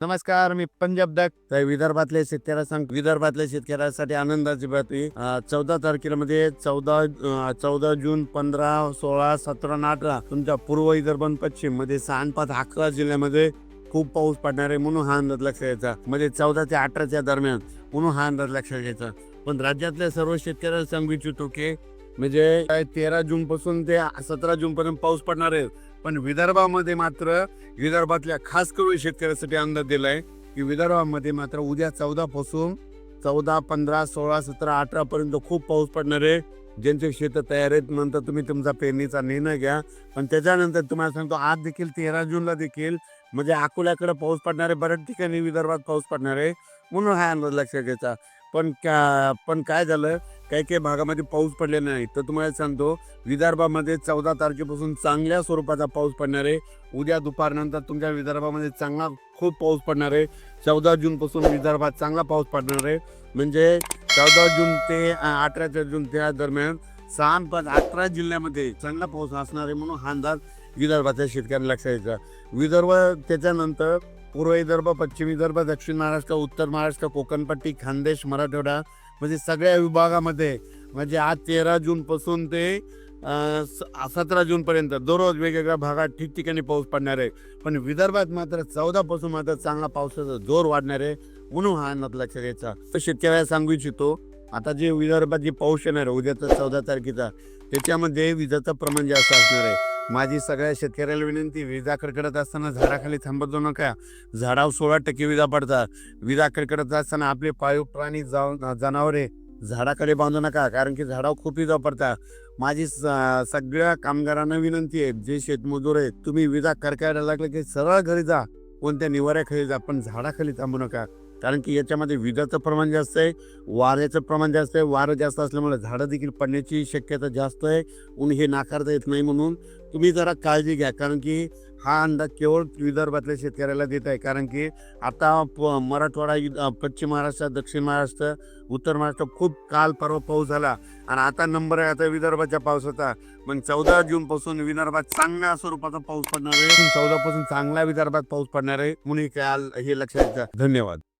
नमस्कार मी पंजाब दक विदर्भातल्या शेतकऱ्या सांग विदर्भातल्या शेतकऱ्यासाठी आनंदाची बातमी. चौदा तारखेला मध्ये चौदा चौदा जून पंधरा सोळा सतरा आणि अठरा तुमच्या पूर्व विदर्भ पश्चिममध्ये सहा पाच अकरा जिल्ह्यामध्ये खूप पाऊस पडणार आहे म्हणून हा अंदाज लक्षात घ्यायचा म्हणजे चौदा ते अठराच्या दरम्यान म्हणून हा अंदाज लक्षात घ्यायचा पण राज्यातल्या सर्व शेतकऱ्याला सांगू इच्छितो की म्हणजे काय तेरा जून पासून ते सतरा जून पर्यंत पाऊस पडणार आहे. पण विदर्भामध्ये मात्र विदर्भातल्या खास करून शेतकऱ्यासाठी अंदाज दिलाय की विदर्भामध्ये मात्र उद्या चौदा पासून चौदा पंधरा सोळा सतरा अठरा पर्यंत खूप पाऊस पडणार आहे. ज्यांचे शेत तयार आहेत नंतर तुम्ही तुमचा पेरणीचा निर्णय घ्या. पण त्याच्यानंतर तुम्हाला सांगतो आज देखील तेरा जूनला देखील म्हणजे अकोल्याकडे पाऊस पडणार आहे बऱ्याच ठिकाणी विदर्भात पाऊस पडणार आहे. म्हणून हा अंदाज लक्षात घ्यायचा. पण का पण काय झालं काही काही भागामध्ये पाऊस पडलेला नाही. तर तुम्हाला सांगतो विदर्भामध्ये चौदा तारखेपासून चांगल्या स्वरूपाचा पाऊस पडणार आहे. उद्या दुपारनंतर तुमच्या विदर्भामध्ये चांगला खूप पाऊस पडणार आहे. चौदा जूनपासून विदर्भात चांगला पाऊस पडणार आहे. म्हणजे चौदा जून ते अठरा जून त्या दरम्यान सहा पाच अठरा जिल्ह्यामध्ये चांगला पाऊस असणार आहे म्हणून हा अंदाज विदर्भाच्या शेतकऱ्यांना लक्षात यायचा विदर्भ त्याच्यानंतर पूर्व विदर्भ पश्चिम विदर्भ दक्षिण महाराष्ट्र उत्तर महाराष्ट्र कोकणपट्टी खानदेश मराठवाडा म्हणजे सगळ्या विभागामध्ये म्हणजे आज तेरा जूनपासून ते सतरा जूनपर्यंत दररोज वेगवेगळ्या भागात ठिकठिकाणी पाऊस पडणार आहे. पण विदर्भात मात्र चौदापासून मात्र चांगला पावसाचा जोर वाढणार आहे म्हणून हा अंदाज लक्षात घ्यायचा. तर शेतकऱ्याला सांगू इच्छितो आता जे विदर्भात जे पाऊस येणार आहे उद्याचा चौदा तारखेचा त्याच्यामध्ये विजाचं प्रमाण जास्त असणार आहे. माझी सगळ्या शेतकऱ्याला विनंती विजा कडकडत असताना झाडाखाली थांबत जाऊ नका. झाडावर सोळा टक्के विजा पडतात. विजा कडकडत असताना आपले पाळीव प्राणी जाऊ जनावरे झाडाकडे बांधू नका कारण की झाडावर खूप विजा पडतात. माझी स- सगळ्या कामगारांना विनंती आहे जे शेतमजूर आहेत तुम्ही विजा करकायला लागले की सरळ घरी जा कोणत्या निवाऱ्याखाली जा पण झाडाखाली थांबू नका. कारण की याच्यामध्ये विजाचं प्रमाण जास्त आहे वाऱ्याचं प्रमाण जास्त आहे. वारं जास्त असल्यामुळे झाडं देखील पडण्याची शक्यता जास्त आहे. ऊन हे नाकारता येत नाही म्हणून तुम्ही जरा काळजी घ्या. कारण की हा अंदाज केवळ विदर्भातल्या शेतकऱ्याला देत आहे. कारण की आता प मराठवाडा पश्चिम महाराष्ट्र दक्षिण महाराष्ट्र उत्तर महाराष्ट्र खूप काल परवा पाऊस झाला आणि आता नंबर आहे आता विदर्भाच्या पावसाचा. मग चौदा जूनपासून विदर्भात चांगल्या स्वरूपाचा पाऊस पडणार आहे. चौदापासून चांगला विदर्भात पाऊस पडणार आहे. म्हणून काल हे लक्षात घ्या. धन्यवाद.